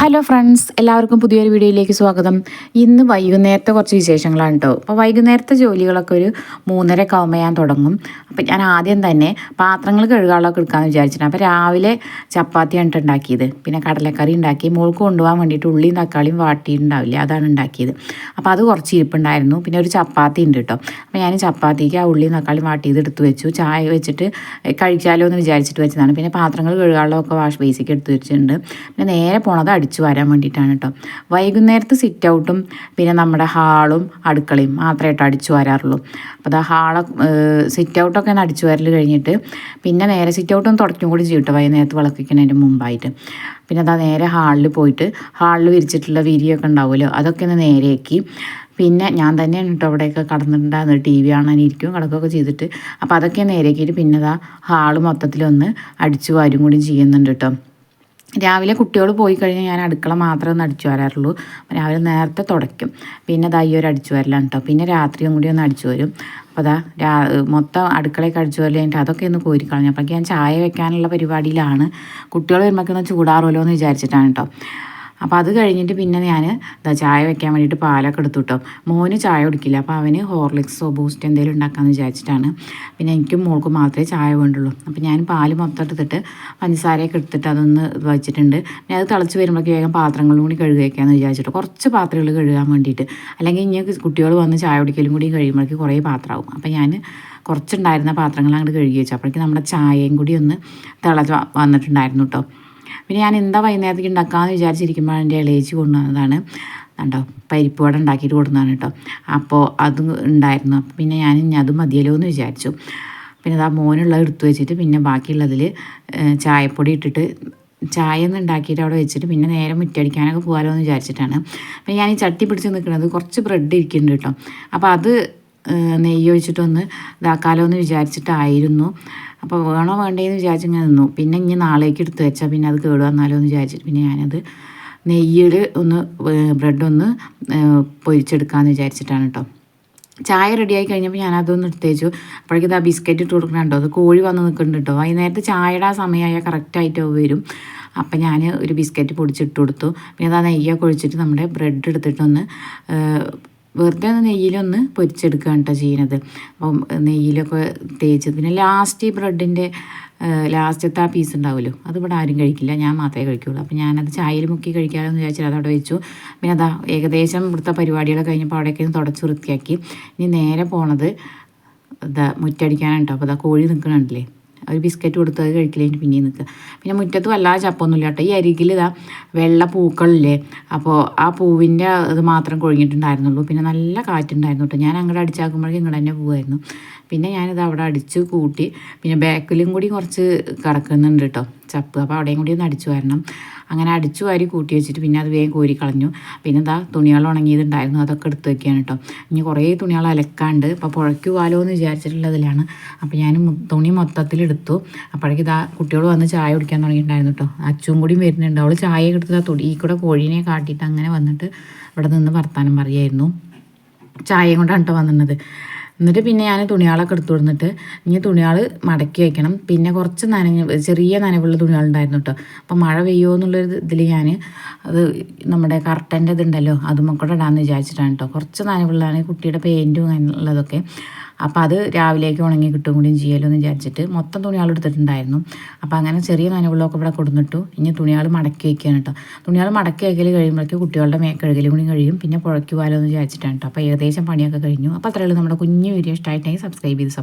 Hello friends എല്ലാവർക്കും പുതിയൊരു വീഡിയോയിലേക്ക് സ്വാഗതം. ഇന്ന് വൈകുന്നേരത്തെ കുറച്ച് വിശേഷങ്ങളാണ് കേട്ടോ അപ്പോൾ വൈകുന്നേരത്തെ ജോലികളൊക്കെ ഒരു മൂന്നര ആകുമ്പോൾ ഞാൻ തുടങ്ങും. അപ്പോൾ ഞാൻ ആദ്യം തന്നെ പാത്രങ്ങൾ കഴുകാനുള്ളതൊക്കെ എടുക്കാമെന്ന് വിചാരിച്ചിട്ടുണ്ട് അപ്പോൾ രാവിലെ ചപ്പാത്തി ചപ്പാത്തിയാണ് ഉണ്ടാക്കിയത്. പിന്നെ കടലക്കറി ഉണ്ടാക്കി. മോൾക്ക് കൊണ്ടുപോകാൻ വേണ്ടിയിട്ട് ഉള്ളിയും തക്കാളിയും വാട്ടിയിട്ടുണ്ടാവില്ല. അതാണ് ഉണ്ടാക്കിയത്. അപ്പോൾ അത് കുറച്ച് ഇരിപ്പുണ്ടായിരുന്നു. പിന്നെ ഒരു ചപ്പാത്തി ഉണ്ട് കേട്ടോ അപ്പോൾ ഞാൻ ചപ്പാത്തിക്ക് ആ ഉള്ളിയും തക്കാളിയും വാട്ടിയത് എടുത്ത് വെച്ചു. ചായ വെച്ചിട്ട് കഴിച്ചാലോ എന്ന് വിചാരിച്ചിട്ട് വെച്ചതാണ്. പിന്നെ പാത്രങ്ങൾ കഴുകാനുള്ളതൊക്കെ വാഷ് ബേസിക്ക് എടുത്ത് വെച്ചിട്ടുണ്ട്. പിന്നെ നേരെ പോണത് അടിച്ചു വരാൻ വേണ്ടിയിട്ടാണ് കേട്ടോ വൈകുന്നേരത്ത് സിറ്റ് ഔട്ടും പിന്നെ നമ്മുടെ ഹാളും അടുക്കളയും മാത്രമേ അടിച്ചു വരാറുള്ളൂ. അപ്പോൾ അത് ഹാൾ സിറ്റ് ഔട്ടൊക്കെ ഒന്ന് അടിച്ചു വരൽ കഴിഞ്ഞിട്ട് പിന്നെ നേരെ സിറ്റ് ഔട്ടും തുടയ്ക്കും കൂടി ചെയ്യും കേട്ടോ വൈകുന്നേരത്ത് വിളക്കിക്കുന്നതിന് മുമ്പായിട്ട്. പിന്നെ അതാ നേരെ ഹാളിൽ പോയിട്ട് ഹാളിൽ വിരിച്ചിട്ടുള്ള വിരിയൊക്കെ ഉണ്ടാവുമല്ലോ അതൊക്കെ ഒന്ന് നേരെയാക്കി. പിന്നെ ഞാൻ തന്നെയാണ് കേട്ടോ അവിടെയൊക്കെ കടന്നിട്ടുണ്ടായിരുന്നത് ടി വി കാണാനിരിക്കും കിടക്കുകയൊക്കെ ചെയ്തിട്ട്. അപ്പോൾ അതൊക്കെ നേരെയാക്കിയിട്ട് പിന്നെ അതാ ഹാൾ മൊത്തത്തിലൊന്ന് അടിച്ചു വാരും കൂടി ചെയ്യുന്നുണ്ട് കേട്ടോ രാവിലെ കുട്ടികൾ പോയി കഴിഞ്ഞാൽ ഞാൻ അടുക്കള മാത്രമേ ഒന്ന് അടിച്ചു വരാറുള്ളൂ. രാവിലെ നേരത്തെ തുടയ്ക്കും. പിന്നെ ഈ ഒരു അടിച്ചു വരലാണ് കേട്ടോ പിന്നെ രാത്രിയും കൂടി ഒന്ന് അടിച്ചു വരും. അപ്പോൾ അതാ രാ മൊത്തം അടുക്കളയൊക്കെ അടിച്ചു വരൽ കഴിഞ്ഞിട്ട് അതൊക്കെ ഒന്ന് കോരിക്കളഞ്ഞു അപ്പോഴേക്ക് ഞാൻ ചായ വെക്കാനുള്ള പരിപാടിയിലാണ്. കുട്ടികൾ വരുമ്പോഴൊക്കെ ഒന്ന് ചൂടാറുമല്ലോ എന്ന് വിചാരിച്ചിട്ടാണ് കേട്ടോ അപ്പോൾ അത് കഴിഞ്ഞിട്ട് പിന്നെ ഞാൻ ചായ വെക്കാൻ വേണ്ടിയിട്ട് പാലൊക്കെ എടുത്തു കേട്ടോ മോന് ചായ കുടിക്കില്ല. അപ്പോൾ അവന് ഹോർലിക്സോ ബൂസ്റ്റ് എന്തെങ്കിലും ഉണ്ടാക്കാമെന്ന് വിചാരിച്ചിട്ടാണ്. പിന്നെ എനിക്കും മോൾക്ക് മാത്രമേ ചായ വേണ്ടുള്ളൂ. അപ്പോൾ ഞാൻ പാൽ മൊത്തം എടുത്തിട്ട് പഞ്ചസാരയൊക്കെ എടുത്തിട്ട് അതൊന്ന് വെച്ചിട്ടുണ്ട്. പിന്നെ അത് തിളച്ച് വരുമ്പോഴേക്ക് വേഗം പാത്രങ്ങളും കൂടി കഴുകിയേക്കാമെന്ന് വിചാരിച്ചിട്ട് കുറച്ച് പാത്രങ്ങൾ കഴുകാൻ വേണ്ടിയിട്ട്. അല്ലെങ്കിൽ ഇനി കുട്ടികൾ വന്ന് ചായ കുടിക്കലും കൂടി കഴിയുമ്പോഴേക്ക് കുറേ പാത്രമാവും. അപ്പോൾ ഞാൻ കുറച്ചുണ്ടായിരുന്ന പാത്രങ്ങൾ അങ്ങോട്ട് കഴുകി വെച്ചു. അപ്പോഴേക്ക് നമ്മുടെ ചായയും കൂടി ഒന്ന് തിളച്ച് വന്നിട്ടുണ്ടായിരുന്നു കേട്ടോ പിന്നെ ഞാൻ എന്താ വൈകുന്നേരത്തേക്ക് ഉണ്ടാക്കാമെന്ന് വിചാരിച്ചിരിക്കുമ്പോൾ എന്റെ ഇളയിച്ച് കൊണ്ടുവന്നതാണ്. കണ്ടോ? പരിപ്പ് വട ഉണ്ടാക്കിയിട്ട് കൊടുക്കുന്നതാണ് കേട്ടോ. അപ്പോൾ അത് ഉണ്ടായിരുന്നു. പിന്നെ ഞാൻ ഇനി അത് മതിയല്ലോ എന്ന് വിചാരിച്ചു. പിന്നെ അത് ആ മോനുള്ളത് എടുത്തു വെച്ചിട്ട് പിന്നെ ബാക്കിയുള്ളതിൽ ചായപ്പൊടി ഇട്ടിട്ട് ചായ ഒന്ന് ഉണ്ടാക്കിയിട്ട് അവിടെ വെച്ചിട്ട് പിന്നെ നേരെ മുറ്റടിക്കാനൊക്കെ പോകാമല്ലോ എന്ന് വിചാരിച്ചിട്ടാണ്. അപ്പം ഞാൻ ഈ ചട്ടി പിടിച്ച് നിൽക്കുന്നത് കുറച്ച് ബ്രെഡ് ഇരിക്കുന്നുണ്ട് കേട്ടോ. അപ്പോൾ അത് നെയ്യ് ഒഴിച്ചിട്ടൊന്ന് ഇതാക്കാലോ എന്ന് വിചാരിച്ചിട്ടായിരുന്നു. അപ്പോൾ വേണോ വേണ്ടേന്ന് വിചാരിച്ച് ഇങ്ങനെ നിന്നു. പിന്നെ ഇനി നാളേക്ക് എടുത്ത് വെച്ചാൽ പിന്നെ അത് കേട് വന്നാലോ എന്ന് വിചാരിച്ചിട്ട് പിന്നെ ഞാനത് നെയ്യിൽ ഒന്ന് ബ്രെഡ് ഒന്ന് പൊരിച്ചെടുക്കാമെന്ന് വിചാരിച്ചിട്ടാണ് കേട്ടോ ചായ റെഡിയായി കഴിഞ്ഞപ്പോൾ ഞാൻ അതൊന്ന് എടുത്തേച്ചു. അപ്പോഴേക്കും ആ ബിസ്ക്കറ്റ് ഇട്ട് കൊടുക്കണുണ്ടോ അത് കോഴി വന്ന് നിൽക്കുന്നുണ്ട് കേട്ടോ വൈകുന്നേരത്തെ ചായയുടെ ആ സമയമായ കറക്റ്റായിട്ട് വരും. അപ്പം ഞാൻ ഒരു ബിസ്ക്കറ്റ് പൊടിച്ചിട്ട് കൊടുത്തു. പിന്നെ അത് നെയ്യൊക്കെ ഒഴിച്ചിട്ട് നമ്മുടെ ബ്രെഡ് എടുത്തിട്ടൊന്ന് വെറുതെ ഒന്ന് നെയ്യിലൊന്ന് പൊരിച്ചെടുക്കുകയാണ് കേട്ടോ ചെയ്യുന്നത്. അപ്പം നെയ്യിലൊക്കെ തേച്ച് പിന്നെ ലാസ്റ്റ് ഈ ബ്രെഡിന്റെ ലാസ്റ്റത്തെ ആ പീസ് ഉണ്ടാവുമല്ലോ അതിവിടെ ആരും കഴിക്കില്ല ഞാൻ മാത്രമേ കഴിക്കുള്ളൂ. അപ്പോൾ ഞാനത് ചായയിൽ മുക്കി കഴിക്കാമെന്ന് വിചാരിച്ചാൽ അതവിടെ വെച്ചു. പിന്നെ അതാ ഏകദേശം ഇവിടുത്തെ പരിപാടികൾ കഴിഞ്ഞപ്പോൾ അവിടേക്ക് തുടച്ച് വൃത്തിയാക്കി. ഇനി നേരെ പോണത് ഇതാ മുറ്റടിക്കാനാണ് കേട്ടോ. അപ്പോൾ അതാ കോഴി നിൽക്കണുണ്ടല്ലേ? ഒരു ബിസ്ക്കറ്റ് കൊടുത്ത് അത് കഴിക്കലേന് പിന്നെയും നിൽക്കുക പിന്നെ മുറ്റത്ത് വല്ലാതെ ചപ്പൊന്നുമില്ല കേട്ടോ. ഈ അരികിൽ ഇതാ വെള്ള പൂക്കളില്ലേ അപ്പോൾ ആ പൂവിന്റെ ഇത് മാത്രം കൊഴിഞ്ഞിട്ടുണ്ടായിരുന്നുള്ളൂ. പിന്നെ നല്ല കാറ്റുണ്ടായിരുന്നു കേട്ടോ. ഞാൻ അങ്ങോട്ട് അടിച്ചാക്കുമ്പോഴേക്കും ഇങ്ങോട്ട് തന്നെ പോവായിരുന്നു. പിന്നെ ഞാനിത് അവിടെ അടിച്ച് കൂട്ടി പിന്നെ ബാക്കിലും കൂടി കുറച്ച് കിടക്കുന്നുണ്ട് കേട്ടോ. ചപ്പ്. അപ്പോൾ അവിടെയും കൂടി ഒന്ന് അടിച്ചു വരണം. അങ്ങനെ അടിച്ചു വാരി കൂട്ടി വെച്ചിട്ട് പിന്നെ അത് വേഗം കോരി കളഞ്ഞു. പിന്നെ എന്താ തുണികൾ ഉണങ്ങിയതുണ്ടായിരുന്നു. അതൊക്കെ എടുത്ത് വെക്കുകയാണ് കേട്ടോ. ഇനി കുറേ തുണികൾ അലക്കാണ്ട് അപ്പോൾ പുഴയ്ക്കു പോകാലോ എന്ന് വിചാരിച്ചിട്ടുള്ളതിലാണ്. അപ്പോൾ ഞാൻ തുണി മൊത്തത്തിൽ എടുത്തു. അപ്പോഴേക്ക് ഇതാ കുട്ടികൾ വന്ന് ചായ കുടിക്കാൻ തുടങ്ങിയിട്ടുണ്ടായിരുന്നു കേട്ടോ. അച്ചും കൂടി വരുന്നുണ്ട്. അവൾ ചായ എടുത്തിട്ട് ആ തുടി ഈ കൂടെ കോഴീനെ കാട്ടിയിട്ട് അങ്ങനെ വന്നിട്ട് ഇവിടെ നിന്ന് വർത്താനം പറയായിരുന്നു. ചായയും കൊണ്ടാണ് കേട്ടോ വന്നിരുന്നത് എന്നിട്ട് പിന്നെ ഞാൻ തുണികളൊക്കെ എടുത്തു കൊടുത്തിട്ട് ഇനി തുണികൾ മടക്കി വയ്ക്കണം പിന്നെ കുറച്ച് നനഞ്ഞ ചെറിയ നനവുള്ള തുണികളുണ്ടായിരുന്നു കേട്ടോ അപ്പം മഴ പെയ്യുമോ എന്നുള്ളൊരു ഇതിൽ ഞാൻ അത് നമ്മുടെ കർട്ടന്റെ ഇതുണ്ടല്ലോ അതും ഒക്കെ ഇടാമെന്ന് വിചാരിച്ചിട്ടാണ് കേട്ടോ കുറച്ച് നനവുള്ളതാണ് കുട്ടിയുടെ പെയിന്റും ഉള്ളതൊക്കെ അപ്പോൾ അത് രാവിലേക്ക് ഉണങ്ങി കിട്ടും കൂടിയും ചെയ്യലോ എന്ന് വിചാരിച്ചിട്ട് മൊത്തം തുണിയാൾ എടുത്തിട്ടുണ്ടായിരുന്നു. അപ്പോൾ അങ്ങനെ ചെറിയ നനവുകളൊക്കെ ഇവിടെ കൊടുത്തിട്ടു ഇനി തുണിയാൾ മടക്കി വയ്ക്കുകയാണ് കേട്ടോ തുണിയാൾ മടക്കി വയ്ക്കൽ കഴിയുമ്പോഴേക്കും കുട്ടികളുടെ മേ കഴുകലും കൂടി കഴിയും. പിന്നെ പുഴയ്ക്ക് പോകാലോ എന്ന് വിചാരിച്ചിട്ടാണ് കേട്ടോ അപ്പോൾ ഏകദേശം പണിയൊക്കെ കഴിഞ്ഞു. അപ്പോൾ അത്രയുള്ളൂ നമ്മുടെ കുഞ്ഞു വീഡിയോ ഇഷ്ടമായിട്ടുണ്ടെങ്കിൽ സബ്സ്ക്രൈബ് ചെയ്ത്